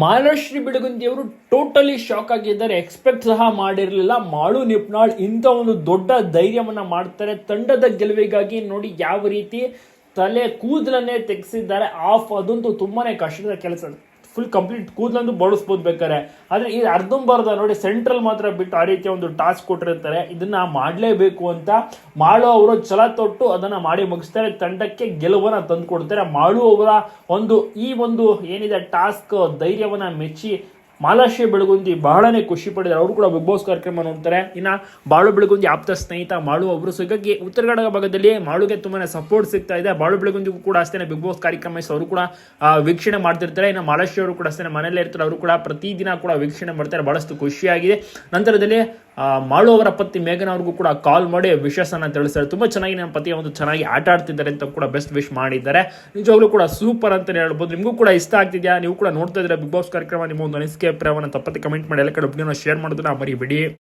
ಮಾಲಾಶ್ರೀ ಬಿಡಗುಂದಿಯವರು totally shock ಆಗಿದ್ದಾರೆ. Expect ಸಹ ಮಾಡಿರಲಿಲ್ಲ. ಮಾಳು ನಿಪ್ನಾಳ್ ಇಂಥ ಒಂದು ದೊಡ್ಡ ಧೈರ್ಯವನ್ನು ಮಾಡ್ತಾರೆ. ತಂಡದ ಗೆಲುವಿಗಾಗಿ ನೋಡಿ ಯಾವ ರೀತಿ ತಲೆ ಕೂದಲನ್ನೇ ತೆಗೆಸಿದ್ದಾರೆ. ಆಫ್ ಅದಂತೂ ತುಂಬಾನೇ ಕಷ್ಟದ ಕೆಲಸ. ಫುಲ್ ಕಂಪ್ಲೀಟ್ ಕೂದಲಂದು ಬಳಸ್ಬೋದು ಬೇಕಾರೆ ಆದ್ರೆ ಈ ಅರ್ಧಂಬರ್ಧ ನೋಡಿ ಸೆಂಟ್ರಲ್ ಮಾತ್ರ ಬಿಟ್ಟು ಆ ರೀತಿಯ ಒಂದು ಟಾಸ್ಕ್ ಕೊಟ್ಟಿರ್ತಾರೆ. ಇದನ್ನ ಮಾಡಲೇಬೇಕು ಅಂತ ಮಾಳು ಅವರು ಛಲ ತೊಟ್ಟು ಅದನ್ನ ಮಾಡಿ ಮುಗಿಸ್ತಾರೆ. ತಂಡಕ್ಕೆ ಗೆಲುವನ್ನ ತಂದು ಕೊಡ್ತಾರೆ ಮಾಳು ಅವರ ಒಂದು ಈ ಒಂದು ಏನಿದೆ ಟಾಸ್ಕ್ ಧೈರ್ಯವನ್ನು ಮೆಚ್ಚಿ ಮಾಲಾಶ್ರೀ ಬೆಳಗುಂದಿ ಬಹಳನೇ ಖುಷಿ ಪಡಿದ್ದಾರೆ ಅವರು ಕೂಡ ಬಿಗ್ ಬಾಸ್ ಕಾರ್ಯಕ್ರಮ ನೋಡ್ತಾರೆ. ಇನ್ನು ಬಾಳು ಬೆಳಗುಂದಿ ಆಪ್ತ ಸ್ನೇಹಿತ ಮಾಳು ಅವರು. ಸಿಗಕ್ಕೆ ಉತ್ತರ ಕನ್ನಡ ಭಾಗದಲ್ಲಿ ಮಾಳುಗೆ ತುಂಬಾ ಸಪೋರ್ಟ್ ಸಿಗ್ತಾ ಇದೆ. ಬಾಳು ಬೆಳಗುಂದಿಗೂ ಕೂಡ ಅಷ್ಟೇ ಬಿಗ್ ಬಾಸ್ ಕಾರ್ಯಕ್ರಮ ಅವರು ಕೂಡ ವೀಕ್ಷಣೆ ಮಾಡ್ತಿರ್ತಾರೆ. ಇನ್ನು ಮಾಲಾಶ್ರೀ ಅವರು ಕೂಡ ಅಷ್ಟೇ ಮನೆಯಲ್ಲೇ ಇರ್ತಾರೆ. ಅವರು ಕೂಡ ಪ್ರತಿದಿನ ಕೂಡ ವೀಕ್ಷಣೆ ಮಾಡ್ತಾರೆ. ಬಹಳಷ್ಟು ಖುಷಿಯಾಗಿದೆ. ನಂತರದಲ್ಲಿ ಮಾಳು ಅವರ ಪತಿ ಮೇಘನ ಅವ್ರಿಗೂ ಕೂಡ ಕಾಲ್ ಮಾಡಿ ವಿಶಸ್ಸನ್ನ ತಿಳಿಸ್ತಾರೆ. ತುಂಬಾ ಚೆನ್ನಾಗಿ ನನ್ನ ಪತಿ ಒಂದು ಚೆನ್ನಾಗಿ ಆಟ ಆಡ್ತಿದ್ದಾರೆ ಅಂತ ಕೂಡ ಬೆಸ್ಟ್ ವಿಶ್ ಮಾಡಿದ್ದಾರೆ. ನಿಜವಾಗ್ಲೂ ಕೂಡ ಸೂಪರ್ ಅಂತಲೇ ಹೇಳ್ಬೋದು. ನಿಮಗೂ ಕೂಡ ಇಷ್ಟ ಆಗ್ತಿದೆಯಾ? ನೀವು ಕೂಡ ನೋಡ್ತಾ ಇದ್ರೆ ಬಿಗ್ ಬಾಸ್ ಕಾರ್ಯಕ್ರಮ. ನಿಮ್ಮ ಒಂದು ಅನಿಸಿಕೆ, ಅಭಿಪ್ರಾಯವನ್ನು ತಪ್ಪತ್ತೆ ಕಮೆಂಟ್ ಮಾಡಿ. ಎಲ್ಲ ಕಡೆ ಒಬ್ಬನ ಶೇರ್ ಮಾಡೋದನ್ನ ಮರಿಬೇಡಿ.